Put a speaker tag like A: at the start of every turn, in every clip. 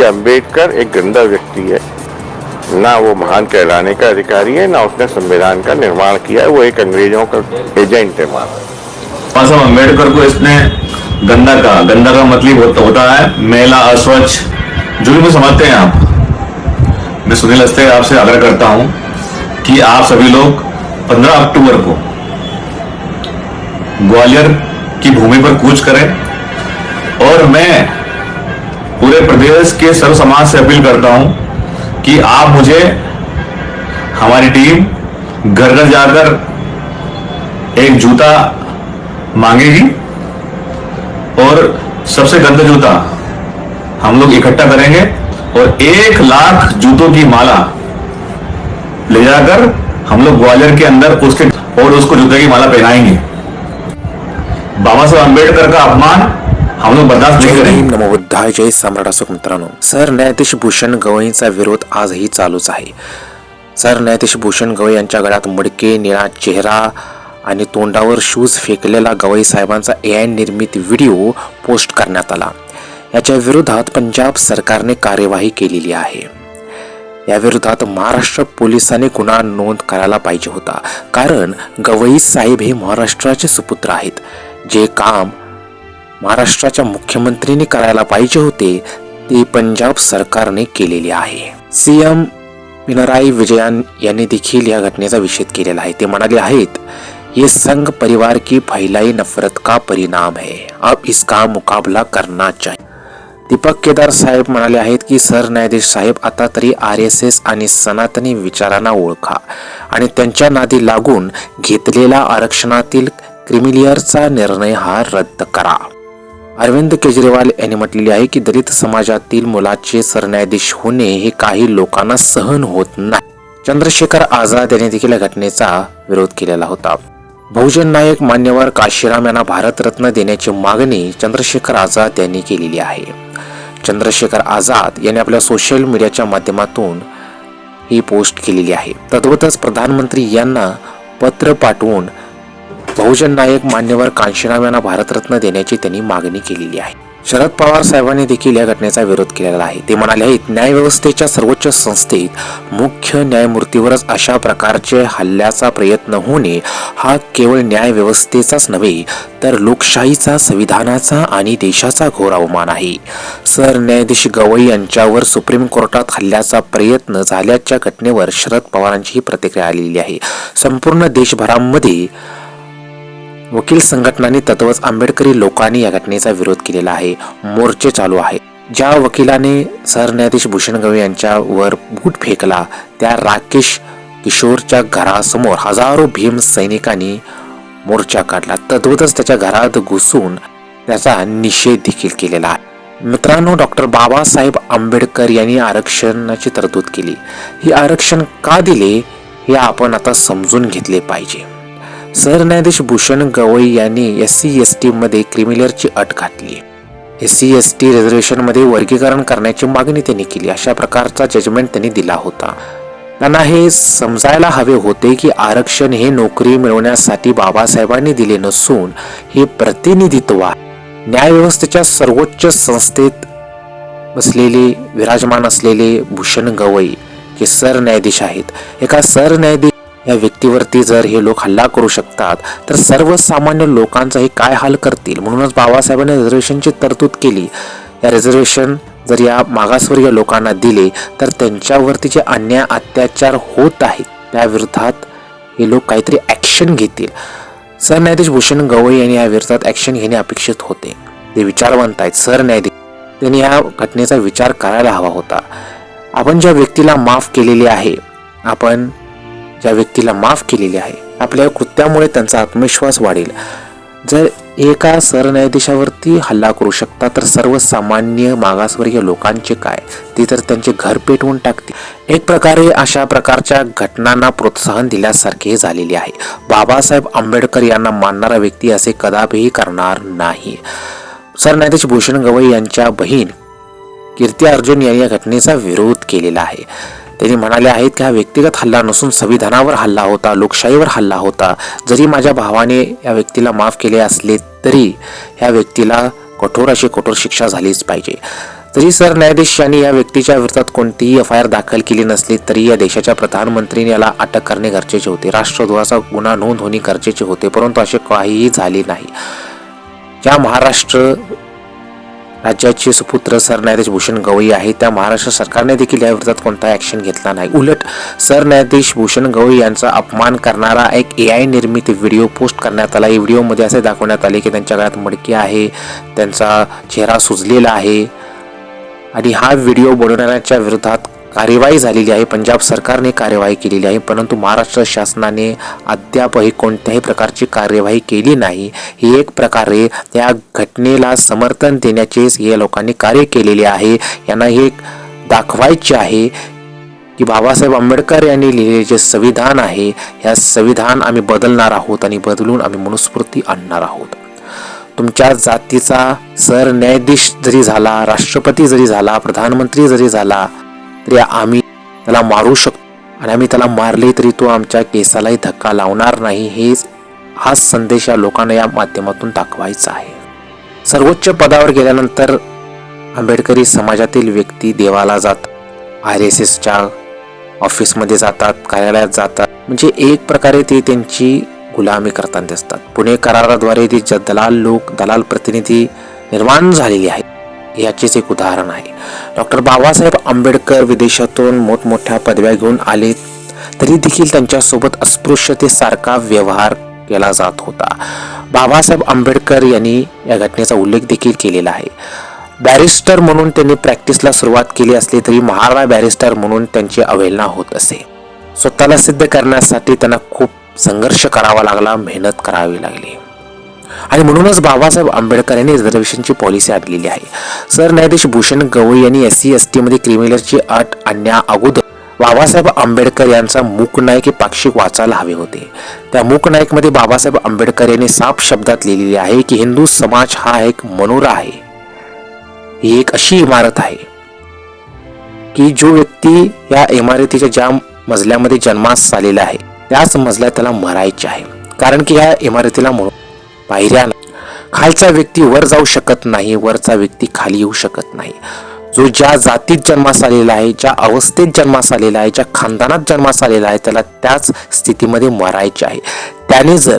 A: कि अंबेडकर एक गंदा व्यक्ति है। ना वो महान कहलाने का अधिकारी है ना उसने संविधान का निर्माण किया है वो एक अंग्रेज़ों का एजेंट है
B: बाबा अंबेडकर को इसने गंदा कहा। गंदा का मतलब होता, होता है मेला अस्वच्छ। जो भी समझते हैं आप। मैं सुनील हस्ते आपसे आग्रह करता हूँ कि आप सभी लोग 15 अक्टूबर को ग्वालियर की भूमि पर कूच करें। और मैं पूरे प्रदेश के सर्व समाज से अपील करता हूँ कि आप मुझे, हमारी टीम, घर घर जाकर एक जूता मांगेगी और सबसे गंदा जूता हम लोग इकट्ठा करेंगे और एक लाख जूतों की माला ले जाकर हम लोग ग्वालियर के अंदर उसके और उसको जूते की माला पहनाएँगे। बाबा साहब अंबेडकर का अपमान हम लोग बर्दाश्त नहीं करेंगे।
C: भीम सम्राट असो मित्रांनो? सर न्यायाधीश भूषण गवईंचा विरोध आजही चालूच आहे. सर न्यायाधीश भूषण गवई यांच्या गळ्यात मडके निळा चेहरा आणि तोंडावर शूज फेकलेला गवई साहेबांचा ए आय निर्मित व्हिडिओ पोस्ट करण्यात आला. याच्या विरोधात पंजाब सरकारने कार्यवाही केलेली आहे. या विरोधात महाराष्ट्र पोलिसांनी गुन्हा नोंद करायला पाहिजे होता. कारण गवई साहेब हे महाराष्ट्राचे सुपुत्र आहेत. जे काम महाराष्ट्राच्या मुख्यमंत्रीने करायला पाहिजे होते ते पंजाब सरकारने केलेले आहे. सीएम पिनराई विजयन यांनी देखील या घटनेचा निषेध केलेला आहे. ते म्हणाले आहेत ये संघ परिवार की फैलाई नफरत का परिणाम है? अब इसका मुकाबला करना चाहिए. दीपक केदार साहेब म्हणाले आहेत की सरन्यायाधीश साहेब आता तरी आर एस एस आणि सनातनी विचारांना ओळखा आणि त्यांच्या नादी लागून घेतलेला आरक्षणातील क्रिमिलियरचा निर्णय हा रद्द करा. अरविंद केजरीवाल यांनी म्हटलेले आहे की दलित समाजातील मुलाचे सरन्यायाधीश होणे हे काही लोकांना सहन होत नाही. चंद्रशेखर आझाद यांनी देखील घटनेचा विरोध केलेला होता. बहुजन नायक मान्यवर काशीराम यांना भारतरत्न देण्याची मागणी चंद्रशेखर आझाद यांनी केलेली आहे. चंद्रशेखर आझाद यांनी आपल्या सोशल मीडियाच्या माध्यमातून ही पोस्ट केलेली आहे. तद्वतच प्रधानमंत्री यांना पत्र पाठवून बहुजन नायक मान्यवर कांशीराम यांना भारतरत्न देण्याची त्यांनी मागणी केलेली आहे. शरद पवार साहेबांनी देखील या घटनेचा विरोध केलेला आहे. ते म्हणाले आहेत न्यायव्यवस्थेच्या सर्वोच्च संस्थेत मुख्य न्यायमूर्तीवरच अशा प्रकारचे हल्ल्याचा प्रयत्न होणे हा केवळ न्यायव्यवस्थेचाच नव्हे तर लोकशाहीचा संविधानाचा आणि देशाचा घोर अवमान आहे. सरन्यायाधीश गवई यांच्यावर सुप्रीम कोर्टात हल्ल्याचा प्रयत्न झाल्याच्या घटनेवर शरद पवारांची ही प्रतिक्रिया आलेली आहे. संपूर्ण देशभरामध्ये वकील संघटनांनी तत्वच आंबेडकरी लोकांनी या घटनेचा विरोध केलेला आहे. मोर्चे चालू आहे. ज्या वकिलाने सरन्यायाधीश भूषण गवई यांच्यावर बूट फेकला त्या राकेश किशोरच्या घरासमोर हजारो भीम सैनिकांनी मोर्चा काढला. तद्वतच त्याच्या घरात घुसून त्याचा निषेध देखील केलेला आहे. मित्रांनो डॉक्टर बाबासाहेब आंबेडकर यांनी आरक्षणाची तरतूद केली. ही आरक्षण का दिले हे आपण आता समजून घेतले पाहिजे. सरन्यायाधीश भूषण गवई यांनी एस सी एस टी मध्ये अट घातली. एस सी एस टी रिझर्वेशनमध्ये वर्गीकरण करण्याची मागणी त्यांनी केली. अशा प्रकारचा जजमेंट त्यांनी दिला होता. त्यांना हे समजायला हवे होते की आरक्षण हे नोकरी मिळवण्यासाठी बाबासाहेबांनी दिले नसून हे प्रतिनिधित्व आहे. न्यायव्यवस्थेच्या सर्वोच्च संस्थेत बसलेले विराजमान असलेले भूषण गवई जे सरन्यायाधीश आहेत. एका सरन्यायाधीश या व्यक्तीवरती जर हे लोक हल्ला करू शकतात तर सर्वसामान्य लोकांचा हे काय हाल करतील? म्हणूनच बाबासाहेबांनी रिझर्वेशनची तरतूद केली. या रिझर्वेशन जर या मागासवर्गीय लोकांना दिले तर त्यांच्यावरती जे अन्याय अत्याचार होत आहेत त्या विरोधात हे लोक काहीतरी ॲक्शन घेतील. सरन्यायाधीश भूषण गवई यांनी या विरोधात ॲक्शन घेणे अपेक्षित होते. ते विचारवंत आहेत सरन्यायाधीश त्यांनी या घटनेचा विचार करायला हवा होता. आपण ज्या व्यक्तीला माफ केलेली आहे आपण ज्या व्यक्तीला माफ केलेली आहे आपल्या कृत्यामुळे त्यांचा आत्मविश्वास वाढेल. जर एका सरन्यायाधीशावरती हल्ला करू शकता तर सर्वसामान्य मागासवर्गीय लोकांचे काय? ते तर त्यांचे घर पेटवून टाकतील. एक प्रकारे अशा प्रकारच्या घटनांना प्रोत्साहन दिल्यासारखे झालेले आहे. बाबासाहेब आंबेडकर यांना मानणारा व्यक्ती असे कदापिही करणार नाही. सरन्यायाधीश भूषण गवई यांच्या बहीण कीर्ती अर्जुन यांनी या घटनेचा विरोध केलेला आहे. त्यांनी म्हणाले आहेत की हा व्यक्तिगत हल्ला नसून संविधानावर हल्ला होता लोकशाहीवर हल्ला होता. जरी माझ्या भावाने या व्यक्तीला माफ केले असले तरी ह्या व्यक्तीला कठोर अशी कठोर शिक्षा झालीच पाहिजे. तरी सरन्यायाधीश यांनी या व्यक्तीच्या विरोधात कोणतीही एफ आय आर दाखल केली नसली तरी या देशाच्या प्रधानमंत्रीने याला अटक करणे गरजेचे होते. राष्ट्रद्रोहाचा गुन्हा नोंद होणे गरजेचे होते परंतु असे काहीही झाले नाही. ज्या महाराष्ट्र राज्याचे सुपुत्र सरन्यायाधीश भूषण गवई आहे. त्या महाराष्ट्र सरकारने देखील या विरोधात कोणता ॲक्शन घेतला नाही. उलट सरन्यायाधीश भूषण गवई यांचा अपमान करणारा एक ए आय निर्मित व्हिडिओ पोस्ट करण्यात आला. या व्हिडिओमध्ये असे दाखवण्यात आले की त्यांच्या गळ्यात मडकी आहे त्यांचा चेहरा सुजलेला आहे आणि हा व्हिडिओ बनवणाऱ्याच्या विरोधात कार्यवाही झालेली आहे. पंजाब सरकारने कार्यवाही केलेली आहे. परंतु महाराष्ट्र शासनाने अद्यापही कोणत्याही प्रकारची कार्यवाही केली नाही. ही एक प्रकारे या घटनेला समर्थन देण्याचेच या लोकांनी कार्य केलेले आहे. यांना हे दाखवायचे आहे की बाबासाहेब आंबेडकर यांनी लिहिलेले जे संविधान आहे या संविधान आम्ही बदलणार आहोत आणि बदलून आम्ही मनुस्मृती आणणार आहोत. तुमच्या जातीचा सरन्यायाधीश जरी झाला राष्ट्रपती जरी झाला प्रधानमंत्री जरी झाला तरी आम्ही. त्याला मारू शकतो. आणि आम्ही त्याला मारले तरी तो आमच्या केसालाही धक्का लावणार नाही हेच हा संदेश या लोकांना या माध्यमातून दाखवायचा आहे. सर्वोच्च पदावर गेल्यानंतर आंबेडकरी समाजातील व्यक्ती देवाला जात आर एस एसच्या ऑफिसमध्ये जातात कार्यालयात जातात. म्हणजे एक प्रकारे ते त्यांची गुलामी करताना दिसतात. पुणे कराराद्वारे ती दलाल लोक दलाल प्रतिनिधी निर्माण झालेले आहेत. याचेच एक उदाहरण आहे. डॉक्टर बाबासाहेब आंबेडकर विदेशातून मोठमोठ्या पदव्या घेऊन आले तरी देखील त्यांच्यासोबत अस्पृश्यतेसारखा व्यवहार केला जात होता. बाबासाहेब आंबेडकर यांनी या घटनेचा उल्लेख देखील केलेला आहे. बॅरिस्टर म्हणून त्यांनी प्रॅक्टिसला सुरुवात केली असली तरी महाराणा बॅरिस्टर म्हणून त्यांची अवहेलना होत असे. स्वतःला सिद्ध करण्यासाठी त्यांना खूप संघर्ष करावा लागला मेहनत करावी लागली. आणि म्हणूनच बाबासाहेब आंबेडकर यांनी रिझर्वेशनची पॉलिसी आणलेली आहे. सरन्यायाधीश भूषण गवई यांनी एस सी एस टीमध्ये क्रिमिनलची अट आणण्या अगोदर बाबासाहेब आंबेडकर यांचा मूकनायक हे पाक्षिक वाचायला हवे होते. त्या मूकनायकमध्ये बाबासाहेब आंबेडकर यांनी साफ शब्दात लिहिलेले आहे की हिंदू समाज हा एक मनोरा आहे. ही एक अशी इमारत आहे की जो व्यक्ती या इमारतीच्या ज्या मजल्यामध्ये जन्मास आलेला आहे त्याच मजल्यात त्याला मरायचे आहे. कारण की या इमारतीला म्हणून पायऱ्या खालचा व्यक्ती वर जाऊ शकत नाही वरचा व्यक्ती खाली येऊ शकत नाही. जो ज्या जातीत जन्मास आलेला आहे ज्या अवस्थेत जन्मास आलेला आहे ज्या खानदानात जन्मास आलेला आहे त्याला त्याच स्थितीमध्ये मरायचे आहे. त्याने जर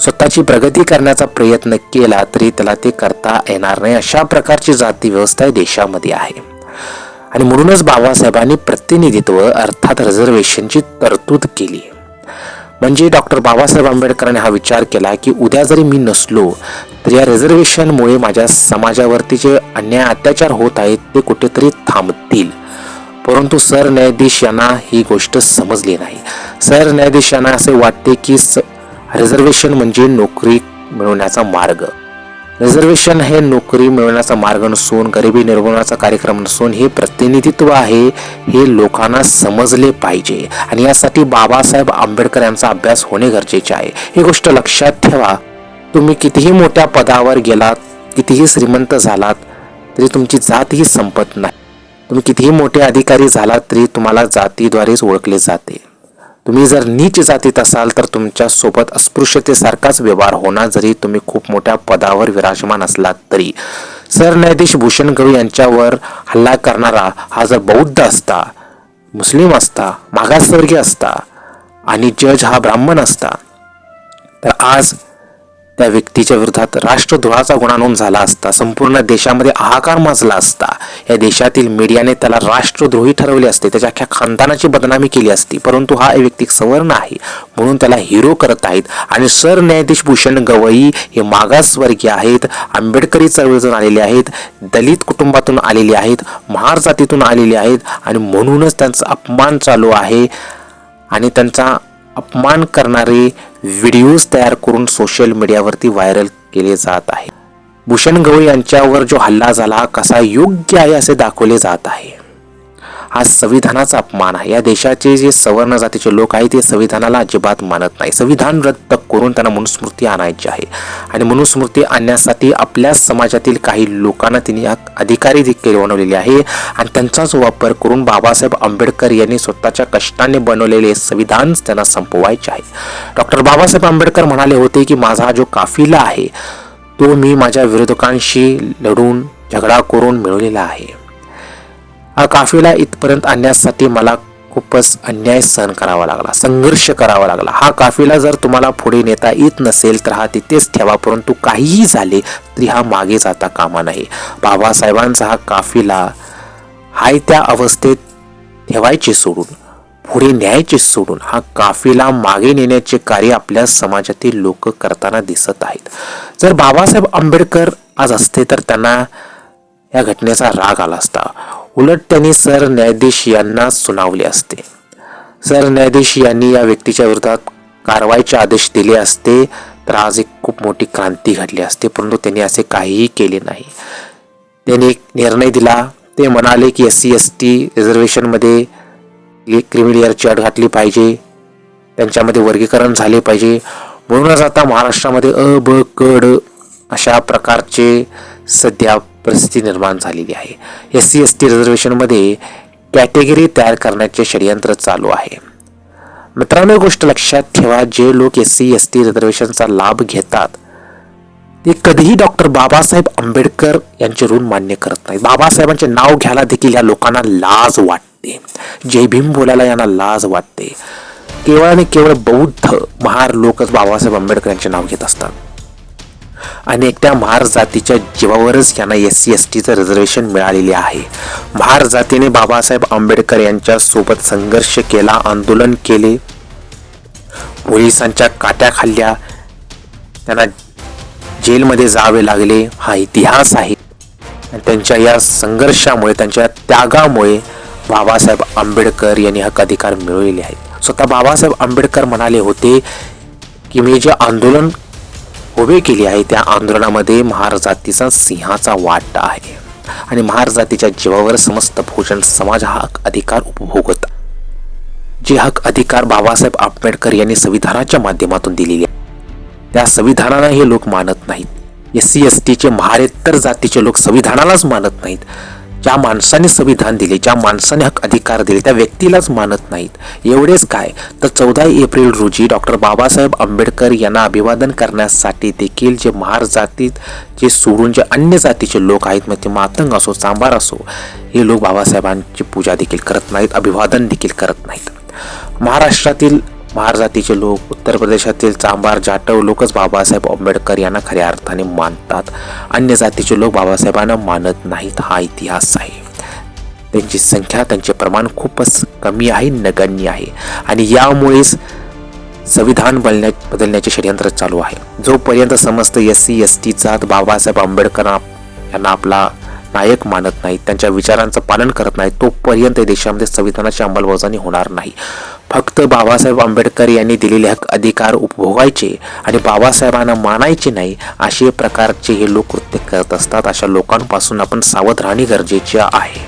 C: स्वतःची प्रगती करण्याचा प्रयत्न केला तरी त्याला ते करता येणार नाही. अशा प्रकारची जाती व्यवस्था देशामध्ये आहे. आणि म्हणूनच बाबासाहेबांनी प्रतिनिधित्व अर्थात रिझर्वेशनची तरतूद केली. म्हणजे डॉक्टर बाबासाहेब आंबेडकरांनी हा विचार केला की उद्या जरी मी नसलो तर या रिझर्वेशनमुळे माझ्या समाजावरती जे अन्याय अत्याचार होत आहेत ते कुठेतरी थांबतील. परंतु सरन्यायाधीश यांना ही गोष्ट समजली नाही. सरन्यायाधीश यांना असे वाटते की स रिझर्वेशन म्हणजे नोकरी मिळवण्याचा मार्ग. रिझर्वेशन हे नोकरी मिळवण्याचा मार्ग नसून गरिबी निर्मूलनाचा कार्यक्रम नसून हे प्रतिनिधित्व आहे हे लोकांना समजले पाहिजे. आणि यासाठी बाबासाहेब आंबेडकर यांचा अभ्यास होणे गरजेचे आहे. ही गोष्ट लक्षात ठेवा. तुम्ही कितीही मोठ्या पदावर गेलात कितीही श्रीमंत झालात तरी तुमची जात ही संपत नाही. तुम्ही कितीही मोठे अधिकारी झालात तरी तुम्हाला जातीद्वारेच ओळखले जाते. तुम्ही जर नीच जातीत असाल तर तुमच्यासोबत अस्पृश्यतेसारखाच व्यवहार होणार जरी तुम्ही खूप मोठ्या पदावर विराजमान असलात तरी. सरन्यायाधीश भूषण गवई यांच्यावर हल्ला करणारा हा जर बौद्ध असता मुस्लिम असता मागासवर्गीय असता आणि जज हा ब्राह्मण असता तर आज त्या व्यक्तीच्या विरोधात राष्ट्रद्रोहाचा गुन्हा नोंद झाला असता संपूर्ण देशामध्ये हाहाकार माजला असता. या देशातील मीडियाने त्याला राष्ट्रद्रोही ठरवले असते. त्याच्या अख्ख्या खानदानाची बदनामी केली असती. परंतु हा व्यक्ती सवर्ण आहे म्हणून त्याला हिरो करत आहेत. आणि सरन्यायाधीश भूषण गवई हे मागासवर्गीय आहेत. आंबेडकरी चळवळीतून आलेले आहेत. दलित कुटुंबातून आलेले आहेत. महार जातीतून आलेले आहेत. आणि म्हणूनच त्यांचा अपमान चालू आहे. आणि त्यांचा अपमान करणारे व्हिडिओज तयार करून सोशल मीडियावरती व्हायरल केले जात आहे भूषण गवळी यांच्यावर जो हल्ला झाला कसा योग्य आहे असे दाखवले जात आहे. हा संविधानाचा अपमान आहे. या देशाचे जे सवर्ण जातीचे लोक आहेत ते संविधानाला अजिबात मानत नाही. संविधान रद्द करून त्यांना मनुस्मृती आणायची आहे. आणि मनुस्मृती आणण्यासाठी आपल्या समाजातील काही लोकांना तिने अधिकारी देखील बनवलेले आहे. आणि त्यांचाच वापर करून बाबासाहेब आंबेडकर यांनी स्वतःच्या कष्टाने बनवलेले संविधान त्यांना संपवायचे आहे. डॉक्टर बाबासाहेब आंबेडकर म्हणाले होते की माझा जो काफिला आहे तो मी माझ्या विरोधकांशी लढून झगडा करून मिळवलेला आहे. हा काफिला इथपर्यंत आणण्यासाठी मला खूपच अन्याय सहन करावा लागला संघर्ष करावा लागला. हा काफिला जर तुम्हाला पुढे नेता येत नसेल तर हा तिथेच ठेवा परंतु काहीही झाले तरी हा मागे जाता कामा नाही बाबासाहेबांचा हा काफिला हाय त्या अवस्थेत ठेवायचे सोडून पुढे न्यायचे सोडून हा काफिला मागे नेण्याचे कार्य आपल्या समाजातील लोक करताना दिसत आहेत. जर बाबासाहेब आंबेडकर आज असते तर त्यांना या घटनेचा राग आला असता. उलट त्यांनी सर न्यायाधीश यांना सुनावले असते. सर न्यायाधीश यांनी या व्यक्तीच्या विरोधात कारवाईचे आदेश दिले असते तर आज एक खूप मोठी क्रांती घडली असते परंतु त्यांनी असे काहीही केले नाही. त्यांनी एक निर्णय दिला. ते म्हणाले की एस सी एस टी रिझर्वेशनमध्ये क्रिमिलियरची अट घातली पाहिजे. त्यांच्यामध्ये वर्गीकरण झाले पाहिजे. म्हणूनच आता महाराष्ट्रामध्ये अ ब कड अशा प्रकारचे सध्या परिस्थिती निर्माण झालेली आहे. एस सी एस टी रिझर्वेशनमध्ये कॅटेगरी तयार करण्याचे षडयंत्र चालू आहे. मित्रांनो गोष्ट लक्षात ठेवा जे लोक एस सी एस टी रिझर्वेशनचा लाभ घेतात ते कधीही डॉक्टर बाबासाहेब आंबेडकर यांचे ऋण मान्य करत नाही बाबासाहेबांचे नाव घ्यायला देखील या लोकांना लाज वाटते. जय भीम बोलायला यांना लाज वाटते. केवळ आणि केवळ बौद्ध महार लोकच बाबासाहेब आंबेडकर यांचे नाव घेत असतात. आणि एकट्या महार जातीच्या जीवावरच यांना एस सी एस टीचं रिझर्वेशन मिळालेले आहे. महार जातीने बाबासाहेब आंबेडकर यांच्या सोबत संघर्ष केला आंदोलन केले. पोलिसांच्या काट्या खाल्ल्या. त्यांना जेलमध्ये जावे लागले. हा इतिहास आहे. त्यांच्या या संघर्षामुळे त्यांच्या त्यागामुळे बाबासाहेब आंबेडकर यांनी हक्क अधिकार मिळवलेले आहेत. स्वतः बाबासाहेब आंबेडकर म्हणाले होते की मी जे आंदोलन उभे केले आहे त्या आंदोलनामध्ये महार जातीचा सिंहाचा वाटा आहे. आणि महार जातीच्या जीवावर समस्त भोजन समाज हा हक अधिकार उपभोगत. जे हक अधिकार बाबासाहेब आंबेडकर यांनी संविधानाच्या माध्यमातून दिलेले त्या संविधानाला हे लोक मानत नाहीत. एस सी एस टीचे महारेत्तर जातीचे लोक संविधानालाच मानत नाहीत. ज्या माणसाने संविधान दिले ज्या माणसाने हक अधिकार दिले त्या व्यक्तीलाच मानत नाहीत. एवढेच काय? तर चौदा एप्रिल रोजी डॉक्टर बाबासाहेब आंबेडकर यांना अभिवादन करण्यासाठी देखील जे महार जातीत जे सोडून जे अन्य जातीचे लोक आहेत मग ते मातंग असो सांबार असो हे लोक बाबासाहेबांची पूजा देखील करत नाहीत अभिवादन देखील करत नाहीत. महाराष्ट्रातील महार जातीचे लोक उत्तर प्रदेशातील चांबार जाटव लोकच बाबासाहेब आंबेडकर यांना खऱ्या अर्थाने मानतात. अन्य जातीचे लोक बाबासाहेबांना मानत नाहीत हा इतिहास आहे. त्यांची संख्या त्यांचे प्रमाण खूपच कमी आहे नगण्य आहे. आणि यामुळेच संविधान बदलण्या बदलण्याचे षडयंत्र चालू आहे. जोपर्यंत समस्त एस सी एस टीचा बाबासाहेब आंबेडकर यांना आपला नायक मानत नाहीत त्यांच्या विचारांचं पालन करत नाहीत तोपर्यंत देशामध्ये संविधानाची अंमलबजावणी होणार नाही. फक्त बाबासाहेब आंबेडकर यांनी दिलेले हक अधिकार उपभोगायचे आणि बाबासाहेबांना मानायचे नाही असे प्रकारचे हे लोक कृत्य करत असतात अशा लोकांपासून आपण सावध राहणे गरजेचे आहे.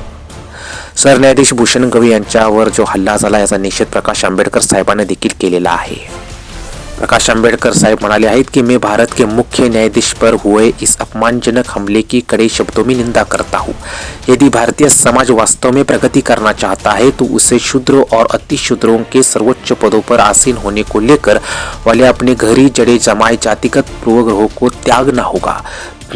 C: सरन्यायाधीश भूषण गवई यांच्यावर जो हल्ला झाला याचा निषेध प्रकाश आंबेडकर साहेबांनी देखील केलेला आहे. प्रकाश आंबेडकर साहब म्हणाले आहेत कि, मैं भारत के मुख्य न्यायाधीश पर हुए इस अपमानजनक हमले की कड़े शब्दों में निंदा करता हूँ। यदि भारतीय समाज वास्तव में प्रगति करना चाहता है तो उसे शूद्र और अति शूद्रों के सर्वोच्च पदों पर आसीन होने को लेकर वाले अपने घरी जड़े जमाए जातिगत पूर्वग्रहों को त्यागना होगा।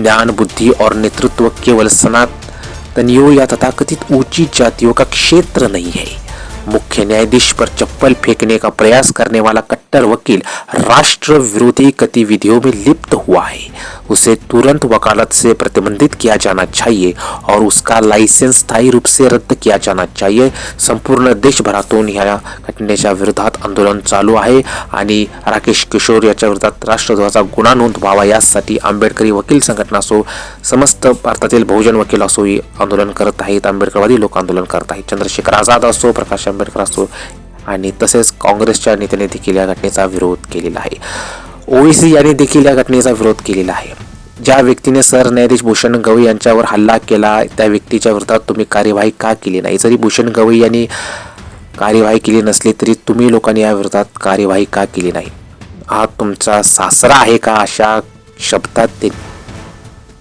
C: ज्ञान, बुद्धि और नेतृत्व केवल सनातनियों या तथाकथित ऊँची जातियों का क्षेत्र नहीं है। मुख्य न्यायाधीश पर चप्पल फेंकने का प्रयास करने वाला कट्टर वकील राष्ट्र विरोधी गतिविधियों में लिप्त हुआ है। उसे तुरंत वकालत से प्रतिबंधित किया जाना चाहिए और उसका लाइसेंस स्थायी रूप से रद्द किया जाना चाहिए। संपूर्ण देशभरातून ह्या घटनेच्या विरोधात आंदोलन चालू आहे आणि राकेश किशोर याच्या विरोधात राष्ट्रध्वजाचा गुन्हा नोंद व्हावा यासाठी आंबेडकरी वकील संघटना असो समस्त भारतातील बहुजन वकील असो ही आंदोलन करत आहेत आंबेडकरवादी लोक आंदोलन करत आहेत. चंद्रशेखर आझाद असो प्रकाश आंबेडकर असो आणि तसेच काँग्रेसच्या नेत्याने देखील या घटनेचा विरोध केलेला आहे. ओवेसी यांनी देखील या घटनेचा विरोध केलेला आहे. ज्या व्यक्तीने सरन्यायाधीश भूषण गवई यांच्यावर हल्ला केला त्या व्यक्तीच्या विरोधात तुम्ही कार्यवाही का केली नाही? जरी भूषण गवई यांनी कार्यवाही केली नसली तरी तुम्ही लोकांनी या विरोधात कार्यवाही का केली नाही? हा तुमचा सासरा आहे का? अशा शब्दात ते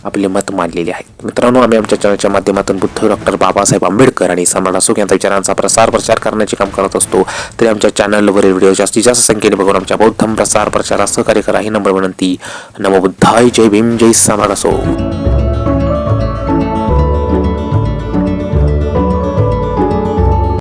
C: आपले मत मांडलेले आहेत. मित्रांनो आम्ही आमच्या चॅनलच्या माध्यमातून बुद्ध डॉक्टर बाबासाहेब आंबेडकर आणि सम्राट अशोक यांच्या विचारांचा प्रसार प्रचार करण्याचे काम करत असतो. तरी आमच्या चॅनलवरील व्हिडिओ जास्तीत जास्त संख्येने बघून आमच्या बौद्धम प्रसार प्रचारात सहकार्य करा. ही नंबर विनंती. नमबुद्धाय जय भीम. जय सम्राट असो